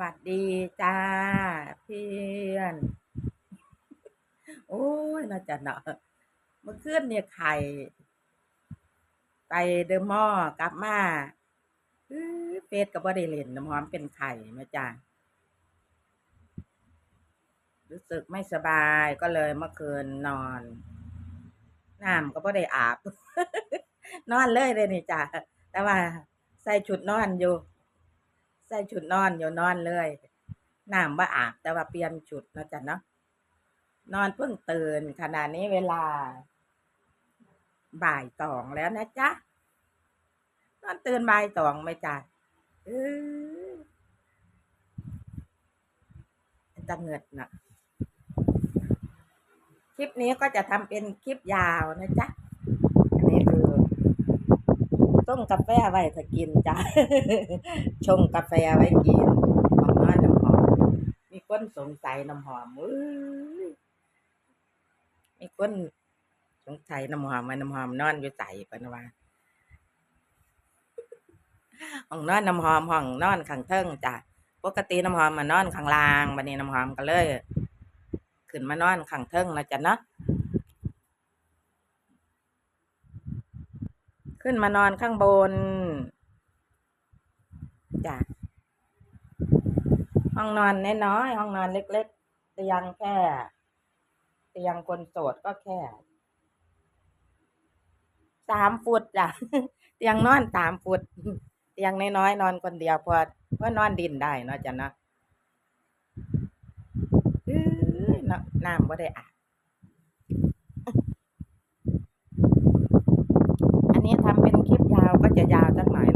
วัสดีจ้าเพื่อน โอ้ยน่าจะเนาะเมื่อคืนเนี่ยไข่ ไปเดอมอกลับมาเฟซก็บ่ได้เล่นน้ำหอมเป็นไข่ม่จ้ารู้สึกไม่สบายก็เลยเมื่อคืนนอนน้ำก็บ่ได้อาบ นอนเลยเลยนี่จ้าแต่ว่าใส่ชุดนอนอยู่ ส่ชุดนอนอยู่นอนเลยน้ำว่าอาบแต่ว่าเปลี่ยนชุดนะจ๊ะเนาะนอนเพิ่งตื่นขณะนี้เวลา บ่ายสองแล้วนะจ๊ะนอนตื่นบ่ายสองไหมจ๊ะเออจะเงิดนะคลิปนี้ก็จะทำเป็นคลิปยาวนะจ๊ะ ต้มกาแฟไว้ถ้ากินจ้ะชงกาแฟไว้กินหอมน้อยน้ำหอม มีคนสงสัยน้ำหอมมีคนสงสัยน้ำหอมว่าน้ำหอมนอนอยู่ใส่ปนว่าห้องนอนน้ำหอมห้องนอนข้างเทิงจ้ะปกติน้ำหอมมานอนข้างล่างบัดนี้น้ำหอมก็เลย ขึ้นมานอนข้างเทิงนะจ๊ะเนาะ ขึ้นมานอนข้างบนจ้ะห้องนอนน้อยๆห้องนอนเล็กๆเตียงแค่เตียงคนโสดก็แค่สามฟุตจ้ะเตียงนอนสามฟุตเตียงน้อยๆนอนคนเดียวพอเพราะนอนดินได้เนาะจ้ะเนาะอื้อเนาะน้ำก็ได้อาบ อันนี้ทำเป็นคลิปยาวก็ จะยาวสักหน่อย